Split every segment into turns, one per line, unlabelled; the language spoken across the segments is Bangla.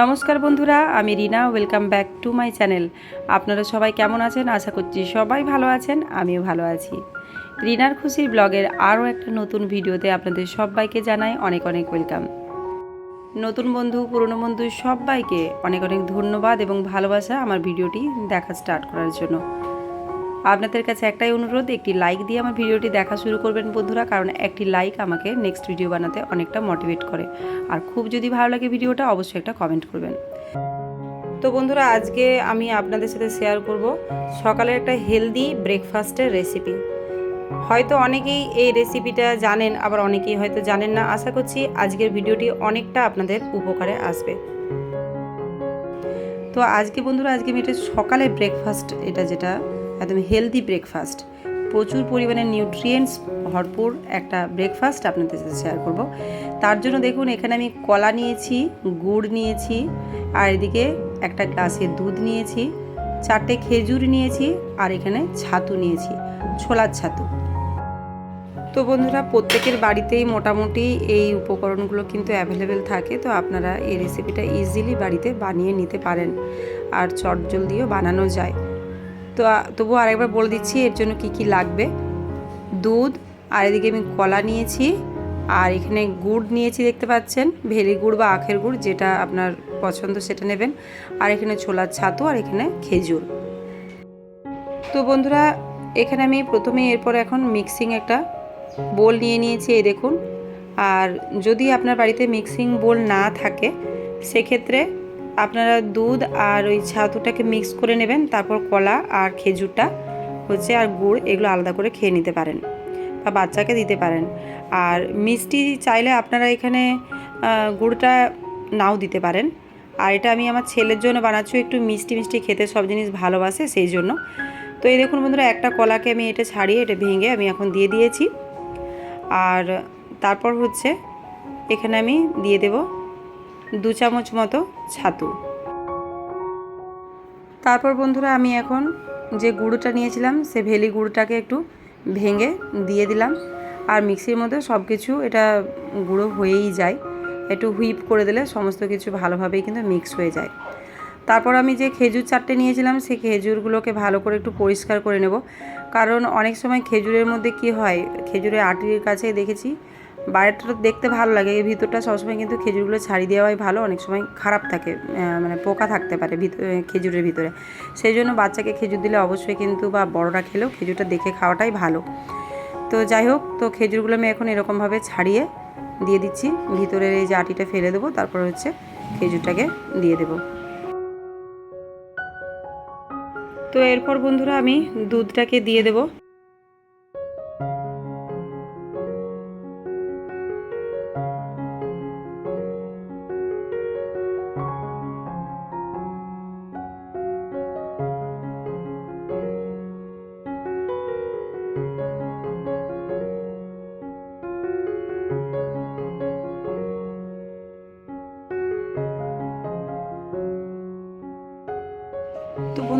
নমস্কার বন্ধুরা, আমি Rina welcome back to my channel আপনারা সবাই কেমন আছেন? আশা করছি সবাই ভালো আছেন, আমিও ভালো আছি। রিনার খুশির ব্লগের আরও একটা নতুন ভিডিওতে আপনাদের সবাইকে জানাই অনেক অনেক ওয়েলকাম নতুন বন্ধু, পুরনো বন্ধু সবাইকে অনেক অনেক ধন্যবাদ এবং ভালোবাসা আমার ভিডিওটি দেখা স্টার্ট করার জন্য। আপনাদের কাছে একটাই অনুরোধ, একটি লাইক দিয়ে আমার ভিডিওটি দেখা শুরু করবেন বন্ধুরা, কারণ একটি লাইক আমাকে নেক্সট ভিডিও বানাতে অনেকটা মোটিভেট করে। আর খুব যদি ভালো লাগে ভিডিওটা, অবশ্যই একটা কমেন্ট করবেন। তো বন্ধুরা, আজকে আমি আপনাদের সাথে শেয়ার করব সকালের একটা হেলদি ব্রেকফাস্টের রেসিপি হয়তো অনেকেই এই রেসিপিটা জানেন, আবার অনেকেই হয়তো জানেন না। আশা করছি আজকের ভিডিওটি অনেকটা আপনাদের উপকারে আসবে। তো আজকে বন্ধুরা, আজকে আমি এটা সকালে ব্রেকফাস্ট এটা যেটা একদম হেলদি ব্রেকফাস্ট প্রচুর পরিমাণে নিউট্রিয়েন্টস ভরপুর একটা ব্রেকফাস্ট আপনাদের সাথে শেয়ার করব। তার জন্য দেখুন, এখানে আমি কলা নিয়েছি, গুড় নিয়েছি, আর এদিকে একটা গ্লাসে দুধ নিয়েছি, চারটে খেজুর নিয়েছি, আর এখানে ছাতু নিয়েছি, ছোলার ছাতু। তো বন্ধুরা, প্রত্যেকের বাড়িতেই মোটামুটি এই উপকরণগুলো কিন্তু অ্যাভেলেবেল থাকে, তো আপনারা এই রেসিপিটা ইজিলি বাড়িতে বানিয়ে নিতে পারেন, আর চটজলদিও বানানো যায়। তো, তবুও আরেকবার বলে দিচ্ছি, এর জন্য কি কি লাগবে? দুধ, আর এদিকে আমি কলা নিয়েছি, আর এখানে গুড় নিয়েছি দেখতে পাচ্ছেন ভেরি গুড় বা আখের গুড়, যেটা আপনার পছন্দ সেটা নেবেন। আর এখানে ছোলার ছাতু, আর এখানে খেজুর। তো বন্ধুরা, এখানে আমি প্রথমে এরপর এখন মিক্সিং একটা বোল নিয়ে নিয়েছি, এই দেখুন। আর যদি আপনার বাড়িতে মিক্সিং বোল না থাকে, সেক্ষেত্রে আপনারা দুধ আর ওই ছাতুটাকে মিক্স করে নেবেন, তারপর কলা আর খেজুরটা হচ্ছে আর গুড়, এগুলো আলাদা করে খেয়ে নিতে পারেন বা বাচ্চাকে দিতে পারেন। আর মিষ্টি চাইলে আপনারা এখানে গুড়টা নাও দিতে পারেন। আর এটা আমি আমার ছেলের জন্য বানাচ্ছি একটু মিষ্টি মিষ্টি খেতে সব জিনিস ভালোবাসে সেই জন্য। তো এই দেখুন বন্ধুরা, একটা কলাকে আমি এটা ছাড়িয়ে, এটা ভেঙে আমি এখন দিয়ে দিয়েছি। আর তারপর হচ্ছে এখানে আমি দিয়ে দেব দু চামচ মতো ছাতু। তারপর বন্ধুরা আমি এখন যে গুঁড়োটা নিয়েছিলাম, সে ভেলি গুঁড়োটাকে একটু ভেঙে দিয়ে দিলাম। আর মিক্সির মধ্যে সব কিছু এটা গুঁড়ো হয়েই যায়। একটু হুইপ করে দিলে সমস্ত কিছু ভালোভাবেই কিন্তু মিক্স হয়ে যায়। তারপর আমি যে খেজুর চারটে নিয়েছিলাম, সেই খেজুরগুলোকে ভালো করে একটু পরিষ্কার করে নেব। কারণ অনেক সময় খেজুরের মধ্যে কি হয়, খেজুরের আটির কাছে দেখেছি বাইরেটা দেখতে ভালো লাগে। এই ভিতরটা সবসময় কিন্তু খেজুরগুলো ছাড়ি দেওয়াই ভালো, অনেক সময় খারাপ থাকে মানে পোকা থাকতে পারে খেজুরের ভিতরে। সেই জন্য বাচ্চাকে খেজুর দিলে অবশ্যই কিন্তু বা বড়রা খেলেও খেজুরটা দেখে খাওয়াটাই ভালো। তো যাই হোক, তো খেজুরগুলো আমি এখন এরকমভাবে ছাড়িয়ে দিয়ে দিচ্ছি। ভিতরের এই যে আটিটা ফেলে দেবো, তারপর হচ্ছে খেজুরটাকে দিয়ে দেবো। তো এরপর বন্ধুরা আমি দুধটাকে দিয়ে দেব।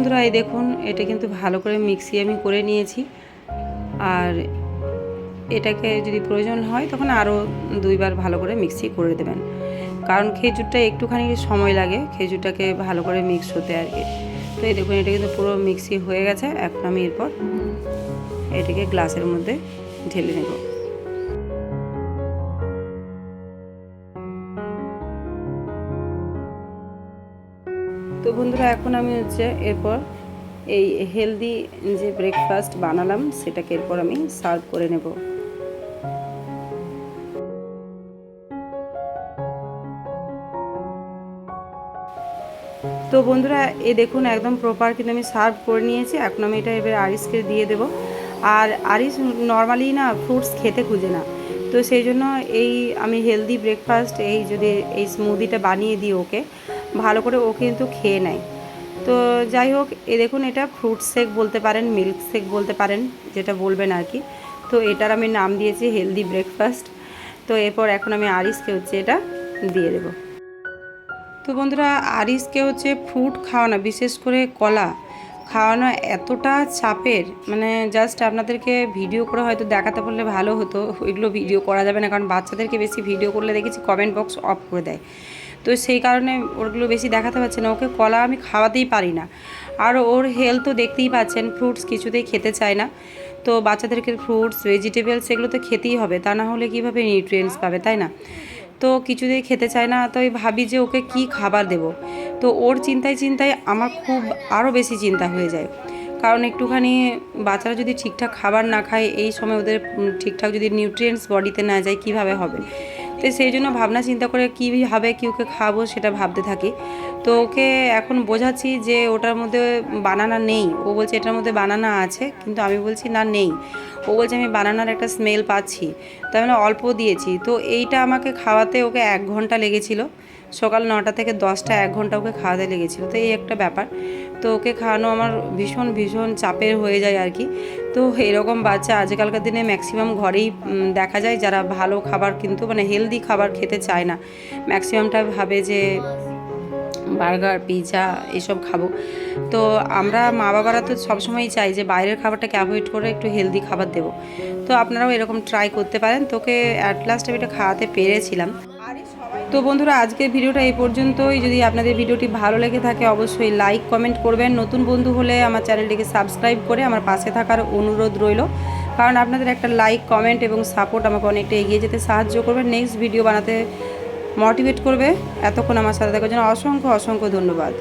বন্ধুরা, এই দেখুন, এটা কিন্তু ভালো করে মিক্সি আমি করে নিয়েছি। আর এটাকে যদি প্রয়োজন হয়, তখন আরও দুইবার ভালো করে মিক্সি করে দেবেন। কারণ খেজুরটা একটুখানি সময় লাগে, খেজুরটাকে ভালো করে মিক্স হতে আর কি। তো এই দেখুন, এটা কিন্তু পুরো মিক্সি হয়ে গেছে। এখন আমি এরপর এটাকে গ্লাসের মধ্যে ঢেলে নেব। বন্ধুরা, এখন আমি হচ্ছে এরপর এই হেলদি যে ব্রেকফাস্ট বানালাম, সেটাকে এরপর আমি সার্ভ করে নেব। তো বন্ধুরা, এ দেখুন একদম প্রপার কিন্তু আমি সার্ভ করে নিয়েছি। এখন আমি এটা এবার আরিসকে দিয়ে দেব। আর আরিস নর্মালি না ফ্রুটস খেতে খুঁজে না। তো সেই জন্য এই আমি হেলদি ব্রেকফাস্ট এই যদি এই স্মুদিটা বানিয়ে দিই ওকে ভালো করে ও কিন্তু খেয়ে নেয়। তো যাই হোক, এ দেখুন এটা ফ্রুট শেক বলতে পারেন মিল্ক শেক বলতে পারেন, যেটা বলবেন আর কি। তো এটার আমি নাম দিয়েছি হেলদি ব্রেকফাস্ট তো এরপর এখন আমি আরিসকে হচ্ছে এটা দিয়ে দেব। তো বন্ধুরা আরিসকে হচ্ছে ফ্রুট খাওয়ানো, বিশেষ করে কলা খাওয়ানো এতটা চাপের মানে জাস্ট আপনাদেরকে ভিডিও করে হয়তো দেখাতে পারলে ভালো হতো। এগুলো ভিডিও করা যাবে না, কারণ বাচ্চাদেরকে বেশি ভিডিও করলে দেখেছি কমেন্ট বক্স অফ করে দেয়। তো সেই কারণে ওরগুলো বেশি দেখাতে পারছে না। ওকে কলা আমি খাওয়াতেই পারি না। আর ওর হেলথ তো দেখতেই পাচ্ছেন ফ্রুটস কিছুতেই খেতে চায় না। তো বাচ্চাদেরকে ফ্রুটস ভেজিটেবলস এগুলো তো খেতেই হবে, তা না হলে কীভাবে নিউট্রিয়েন্টস পাবে, তাই না? তো কিছুতেই খেতে চায় না তো ভাবি যে ওকে কি খাবার দেব? তো ওর চিন্তায় চিন্তায় আমার খুব আরও বেশি চিন্তা হয়ে যায়। কারণ একটুখানি বাচ্চারা যদি ঠিকঠাক খাবার না খায়, এই সময় ওদের ঠিকঠাক যদি নিউট্রিয়েন্টস বডিতে না যায়, কীভাবে হবে? তো সেই জন্য ভাবনা চিন্তা করে কী হবে, কি ওকে খাব সেটা ভাবতে থাকি। তো ওকে এখন বোঝাচ্ছি যে ওটার মধ্যে বানানা নেই। ও বলছে এটার মধ্যে বানানা আছে, কিন্তু আমি বলছি না, নেই। ও বলছে, আমি বানানার একটা স্মেল পাচ্ছি। তো আমি অল্প দিয়েছি। তো এইটা আমাকে খাওয়াতে ওকে এক ঘণ্টা লেগেছিল। সকাল নটা থেকে দশটা এক ঘণ্টা ওকে খাওয়াতে লেগেছিল। তো এই একটা ব্যাপার। তো ওকে খাওয়ানো আমার ভীষণ ভীষণ চাপের হয়ে যায় আর কি। তো এরকম বাচ্চা আজকালকার দিনে ম্যাক্সিমাম ঘরেই দেখা যায় যারা ভালো খাবার কিন্তু মানে হেলদি খাবার খেতে চায় না। ম্যাক্সিমামটা ভাবে যে বার্গার পিৎজা এসব খাব। তো আমরা মা বাবারা তো সবসময়ই চাই যে বাইরের খাবারটাকে অ্যাভয়েড করে একটু হেলদি খাবার দেবো। তো আপনারাও এরকম ট্রাই করতে পারেন। তোকে অ্যাট লাস্ট আমি এটা খাওয়াতে পেরেছিলাম। তো বন্ধুরা, আজকের ভিডিওটা এই পর্যন্তই। যদি আপনাদের ভিডিওটি ভালো লেগে থাকে, অবশ্যই লাইক কমেন্ট করবেন। নতুন বন্ধু হলে আমার চ্যানেলটিকে সাবস্ক্রাইব করে আমার পাশে থাকার অনুরোধ রইল। কারণ আপনাদের একটা লাইক কমেন্ট এবং সাপোর্ট আমাকে অনেকটা এগিয়ে যেতে সাহায্য করবে। নেক্সট ভিডিও বানাতে মোটিভেট করবে এতক্ষণ আমার সাথে থাকার জন্য অসংখ্য অসংখ্য ধন্যবাদ।